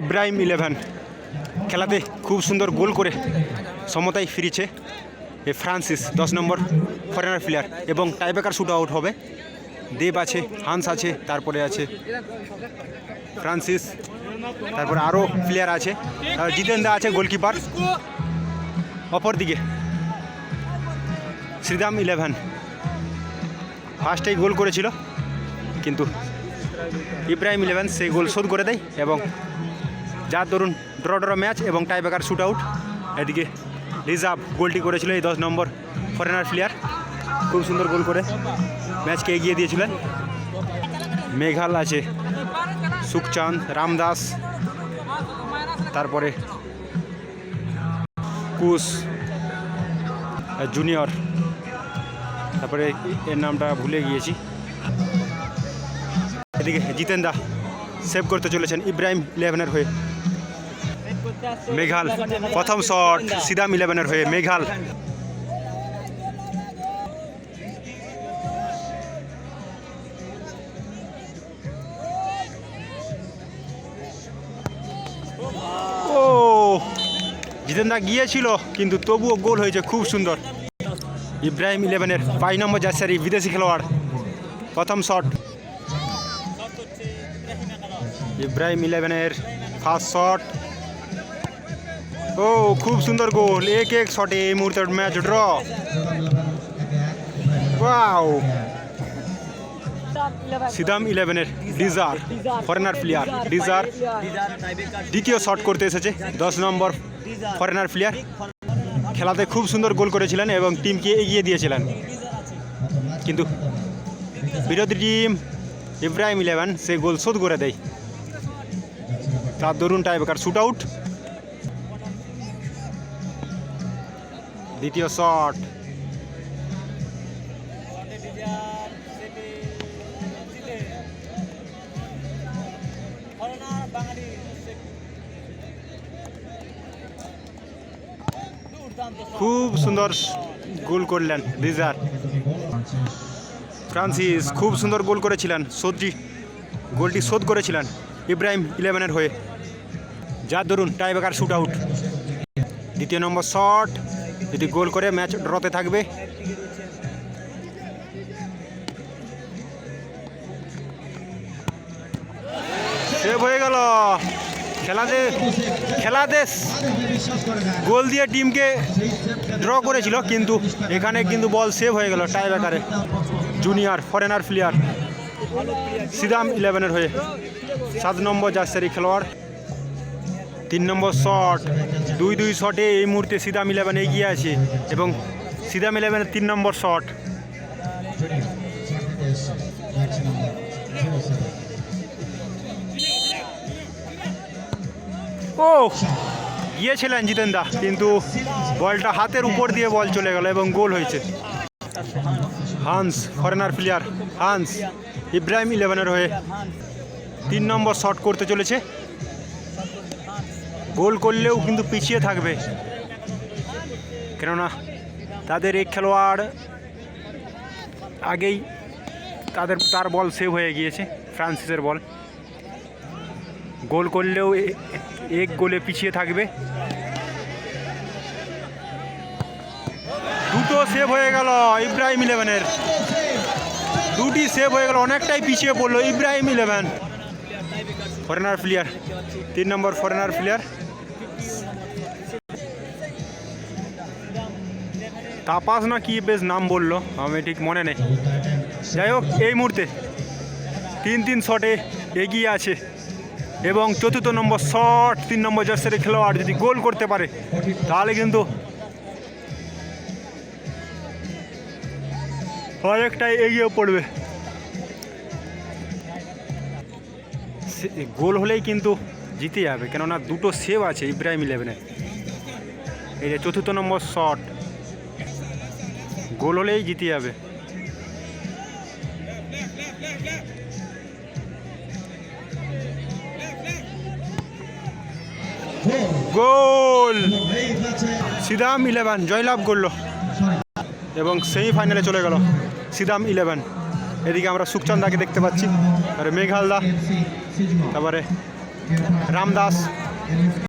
Ibrahim eleven. খেলাতে খুব সুন্দর গোল করে সমতায় ফিরেছে এ ফ্রান্সিস, দশ নম্বর ফরেনার প্লেয়ার এবং টাইব্রেকার শুট আউট হবে। দেব আছে হান্স আছে, তারপরে আছে ফ্রান্সিস, তারপরে আরও প্লেয়ার আছে। জিতেন্দা আছে গোলকিপার অপরদিকে শ্রীরাম ইলেভেন। ফার্স্টেই গোল করেছিল, কিন্তু ইব্রাহিম ইলেভেন সেই গোল শোধ করে দেয় এবং যার দরুন ড্র ড্র ম্যাচ এবং টাইব্রেকার শুট আউট এদিকে রিজার্ভ গোলটি করেছিল এই দশ নম্বর ফরেনার প্লেয়ার খুব সুন্দর গোল করে ম্যাচকে এগিয়ে দিয়েছিলেন। মেঘাল আছে, সুখচাঁদ, রামদাস, তারপরে কুশ জুনিয়র তারপরে এর নামটা ভুলে গিয়েছি। এদিকে জিতেন্দা সেভ করতে চলেছেন ইব্রাহিম ইলেভেনের হয়ে। মেঘাল, প্রথম শট, সিদাম ইলেভেনের হয়ে, মেঘাল। ও, জিতেন্দা গিয়েছিল, কিন্তু তবুও গোল হয়েছে, খুব সুন্দর। ইব্রাহিম ইলেভেনের বাইশ নম্বর জার্সারি বিদেশি খেলোয়াড়। প্রথম শট। ইব্রাহিম ইলেভেনের ফার্স্ট শট ও, খুব সুন্দর গোল। এক এক শটে এই মুহূর্তে ম্যাচ ড্র ওয়াও সিদাম ইলেভেনের ডিজার ফরেনার প্লেয়ার ডিজার, দ্বিতীয় শট করতে এসেছে, দশ নম্বর ফরেনার প্লেয়ার খেলাতে খুব সুন্দর গোল করেছিলেন এবং টিমকে এগিয়ে দিয়েছিলেন। কিন্তু বিরোধী টিম ইব্রাহিম ইলেভেন সে গোল শোধ করে দেয়। তার দরুন টাইবেকার শুট আউট দ্বিতীয় শট খুব সুন্দর গোল করলেন রিজার। ফ্রান্সিস খুব সুন্দর গোল করেছিলেন শোধটি গোলটি শোধ করেছিলেন ইব্রাহিম ইলেভেনের হয়ে। যার দরুন টাইবেকার শুট আউট দ্বিতীয় নম্বর শট যদি গোল করে ম্যাচ ড্রতে থাকবে। সেভ হয়ে গেল। খেলাতে খেলাতে গোল দিয়ে টিমকে ড্র করেছিল, কিন্তু এখানে কিন্তু বল সেভ হয়ে গেল টাই ব্যাকারে জুনিয়র ফরেনার প্লেয়ার সিদাম ইলেভেনের হয়ে। সাত নম্বর জার্সারি খেলোয়াড়। তিন নম্বর শট, দুই দুই শটে এই মুহূর্তে সিদাম ইলেভেন এগিয়ে আছে এবং সিদাম ইলেভেনের তিন নম্বর শট। ও গিয়েছিলেন জিতেন্দা, কিন্তু বলটা হাতের উপর দিয়ে বল চলে গেল এবং গোল হয়েছে। Hans foreigner player Hans, Ibrahim ইলেভেনের হয়ে তিন নম্বর শট করতে চলেছে। গোল করলেও কিন্তু পিছিয়ে থাকবে। কেননা তাদের এই খেলোয়াড় আগেই তাদের, তার বল সেভ হয়ে গিয়েছে, ফ্রান্সিসের বল। গোল করলেও এক গোলে পিছিয়ে থাকবে। দুটো সেভ হয়ে গেল ইব্রাহিম ইলেভেনের দুটি সেভ হয়ে গেল, অনেকটাই পিছিয়ে পড়ল ইব্রাহিম ইলেভেন ফরেনার প্লেয়ার তিন নম্বর ফরেনার প্লেয়ার তাপাস না কি বেশ নাম বলল, আমি ঠিক মনে নেই। যাই হোক, এই মুহূর্তে তিন তিন শটে এগিয়ে আছে এবং চতুর্থ নম্বর শট, তিন নম্বর জার্সির খেলোয়াড় যদি গোল করতে পারে, তাহলে কিন্তু অনেকটাই এগিয়ে পড়বে। গোল হলেই কিন্তু জিতে যাবে, কেননা দুটো সেভ আছে ইব্রাহিম ইলেভেনে। এই যে চতুর্থ নম্বর শট। গোল হলেই জিতে যাবে। গোল! সিদাম ইলেভেন জয়লাভ করল। এবং সেমিফাইনালে চলে গেল সিদাম ইলেভেন এদিকে আমরা সুখচন্দাকে দেখতে পাচ্ছি। আর মেঘালদা, তারপরে রামদাস।